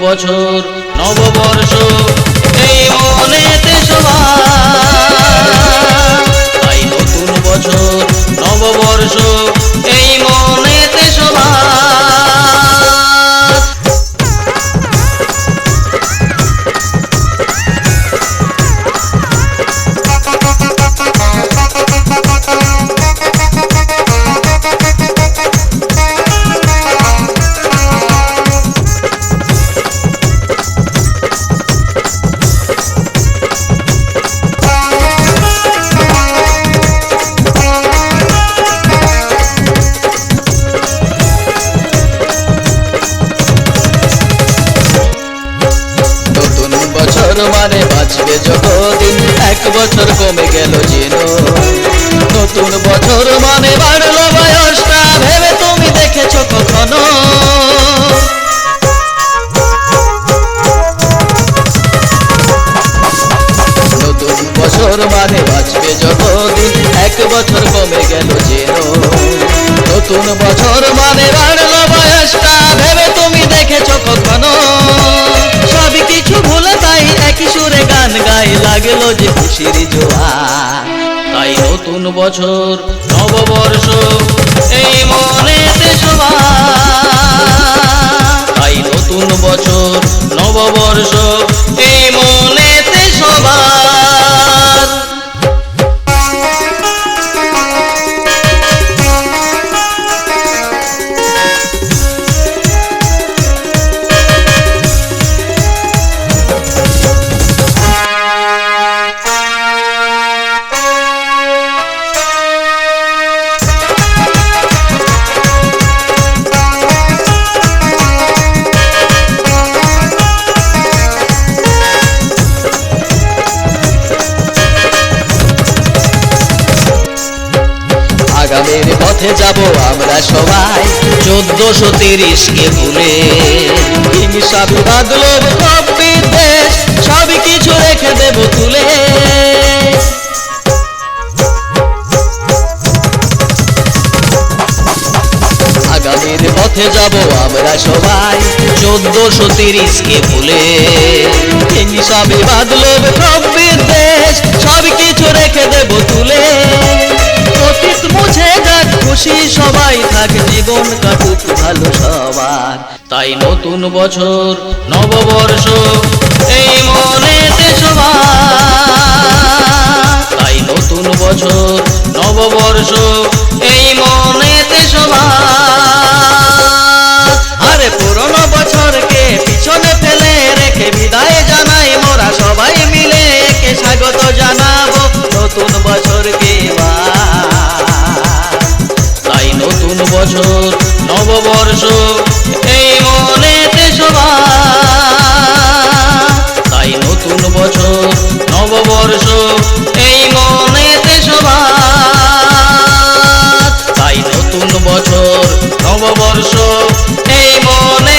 বছর নববর্ষ এই মনেতে সবার মানে বাঁচবে যতদিন এক বছর কমে গেল যেন। নতুন বছর মানে বাড়লো বয়সটা, ভেবে তুমি দেখেছ কখনো? মানে বাঁচবে যতদিন এক বছর কমে গেল নতুন বছর মানে খুশির জোয়া তাই নতুন বছর নববর্ষ এই মনেতে সবার তাই নতুন বছর নববর্ষ এই পথে যাব আমরা সবাই। চোদ্দশো তিরিশকে ভুলে সব কিছু রেখে দেব তুলে। আগামীর পথে যাব আমরা সবাই। চোদ্দশো তিরিশকে ভুলে হিংসা সব কিছু রেখে দেব তুলে। খুশি সবাই থাক জীবন কাটুক ভালো সবার। তাই নতুন বছর, নববর্ষ, এই মনেতে সবার। তাই নতুন বছর, নববর্ষ, এই মনেতে সবার। নতুন বছর নববর্ষ এই মনেতে সবার তাই নতুন বছর নববর্ষ এই মনেতে সবার তাই নতুন বছর নববর্ষ এই মন